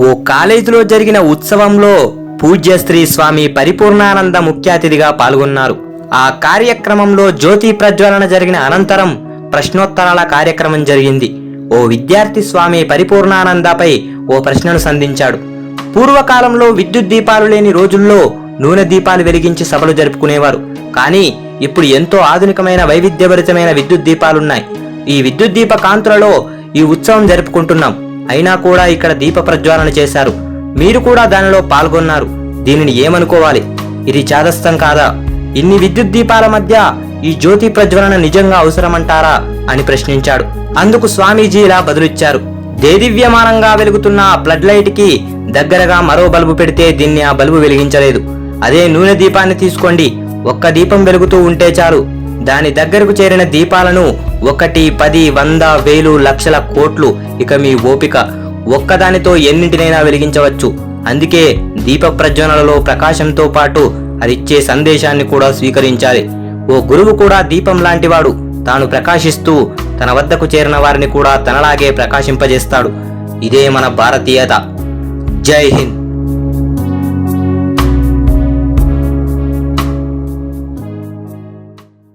ఓ కాలేజీలో జరిగిన ఉత్సవంలో పూజ్యశ్రీ స్వామి పరిపూర్ణానంద ముఖ్య అతిథిగా పాల్గొన్నారు. ఆ కార్యక్రమంలో జ్యోతి ప్రజ్వలన జరిగిన అనంతరం ప్రశ్నోత్తరాల కార్యక్రమం జరిగింది. ఓ విద్యార్థి స్వామి పరిపూర్ణానందపై ఓ ప్రశ్నను సంధించాడు. పూర్వకాలంలో విద్యుత్ దీపాలు లేని రోజుల్లో నూనె దీపాలు వెలిగించి సభలు జరుపుకునేవారు. కానీ ఇప్పుడు ఎంతో ఆధునికమైన వైవిధ్యభరితమైన విద్యుత్ దీపాలున్నాయి. ఈ విద్యుత్ దీప కాంతులలో ఈ ఉత్సవం జరుపుకుంటున్నాం. అయినా కూడా ఇక్కడ దీప ప్రజ్వాలన చేశారు. మీరు కూడా దానిలో పాల్గొన్నారు. దీనిని ఏమనుకోవాలి? ఇది చాదస్తం కాదా? ఇన్ని విద్యుత్ దీపాల మధ్య ఈ జ్యోతి ప్రజ్వలన నిజంగా అవసరమంటారా? అని ప్రశ్నించాడు. అందుకు స్వామీజీ ఇలా బదులిచ్చారు. దేదివ్యమానంగా వెలుగుతున్న ఆ ఫ్లడ్ లైట్కి దగ్గరగా మరో బల్బు పెడితే దీన్ని ఆ బల్బు వెలిగించలేదు. అదే నూనె దీపాన్ని తీసుకోండి. ఒక్క దీపం వెలుగుతూ ఉంటే చాలు. దాని దగ్గరకు చేరిన దీపాలను ఒకటి పది వంద వేలు లక్షల కోట్లు ఇక మీ ఓపిక. ఒక్కదానితో ఎన్నింటినైనా వెలిగించవచ్చు. అందుకే దీప ప్రజ్వలనలో ప్రకాశంతో పాటు అదిచ్చే సందేశాన్ని కూడా స్వీకరించాలి. ఓ గురువు కూడా దీపం లాంటివాడు. తాను ప్రకాశిస్తూ తన వద్దకు చేరిన వారిని కూడా తనలాగే ప్రకాశింపజేస్తాడు. ఇదే మన భారతీయత. జై హింద్.